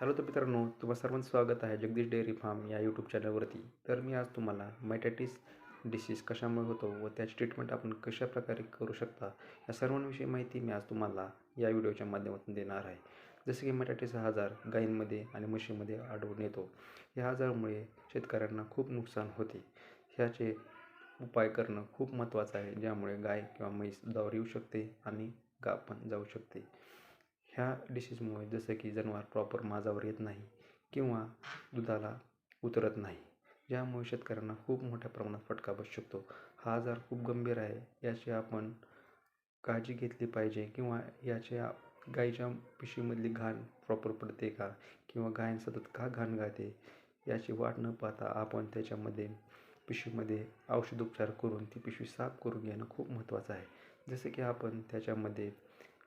Hello तर मित्रांनो तुम्हा सर्वांचं स्वागत आहे जगदीश डेअरी फार्म या यूट्यूब चॅनलवरती तर मी आज तुम्हाला मायटॅटिस डिसीज कशामुळे होतो व त्याची ट्रीटमेंट आपण कशा प्रकारे करू शकता या सर्वांविषयी माहिती मी आज तुम्हाला या व्हिडिओच्या माध्यमातून देणार आहे. जसे की मॅटायटिस हा आजार गायींमध्ये आणि म्हशीमध्ये आढळून येतो. या आजारामुळे शेतकऱ्यांना खूप नुकसान होते. ह्याचे उपाय करणं खूप महत्त्वाचं आहे ज्यामुळे गाय किंवा म्हैस दुधावर येऊ शकते आणि गा पण जाऊ शकते. ह्या डिशेसमुळे जसं की जनावर प्रॉपर माझावर येत नाही किंवा दुधाला उतरत नाही. ज्यामुळे शेतकऱ्यांना खूप मोठ्या प्रमाणात फटका बसू शकतो. हा आजार खूप गंभीर आहे. याची आपण काळजी घेतली पाहिजे किंवा याच्या गाईच्या पिशवीमधली घाण प्रॉपर पडते का किंवा गाय सतत का घाण गाते याची वाट न पाहता आपण त्याच्यामध्ये पिशवीमध्ये औषधोपचार करून ती पिशवी साफ करून घेणं खूप महत्त्वाचं आहे. जसं की आपण त्याच्यामध्ये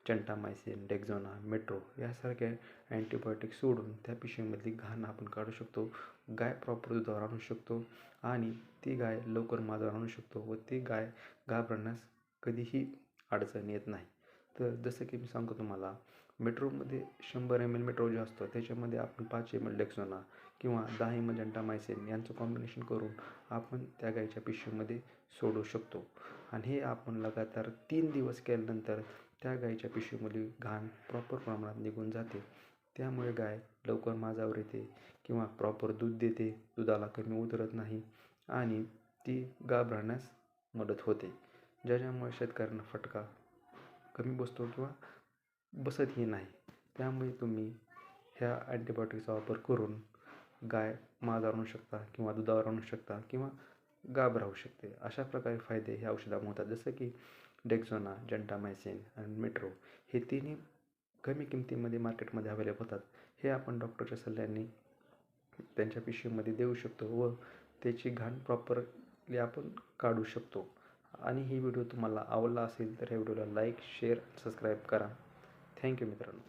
चंटामायसिन डेक्झोना मेट्रो यासारख्या अँटीबायोटिक सोडून त्या पिशवीमधली घाण आपण काढू शकतो गाय प्रॉपर दुधावर आणू शकतो आणि ती गाय लवकर माझ्यावर आणू शकतो व ती गाय घाबरण्यास कधीही अडचण येत नाही. तर जसं की मी सांगतो तुम्हाला मेट्रोमध्ये शंभर एम एल मेट्रो जो असतो त्याच्यामध्ये आपण पाच एम एल डेक्झोना किंवा दहा एम एल जंटामायसिन यांचं कॉम्बिनेशन करून आपण त्या गायीच्या पिशवीमध्ये सोडू शकतो. आणि हे आपण लगातार तीन दिवस केल्यानंतर त्या गायीच्या पिशवीमधली घाण प्रॉपर प्रमाणात निघून जाते. त्यामुळे गाय लवकर माझावर येते किंवा प्रॉपर दूध देते. दुधाला कमी उतरत नाही आणि ती गाभ राहण्यास मदत होते. ज्याच्यामुळे शेतकऱ्यांना फटका कमी बसतो किंवा बसतही नाही. त्यामुळे तुम्ही ह्या अँटीबायोटिकचा वापर करून गाय माझावर आणू शकता किंवा दुधावर आणू शकता किंवा गाभ राहू शकते. अशा प्रकारे फायदे ह्या औषधामुळे होतात. जसं की डेक्झोना जंटामायसिन आणि मेट्रो हे तिन्ही कमी किमतीमध्ये मार्केटमध्ये अवेलेबल होतात. हे आपण डॉक्टरच्या सल्ल्याने त्यांच्या पिशवीमध्ये देऊ शकतो व त्याची घाण प्रॉपरली आपण काढू शकतो. आणि ही व्हिडिओ तुम्हाला आवडला असेल तर या व्हिडिओला लाईक शेअर सबस्क्राईब करा. थँक्यू मित्रांनो.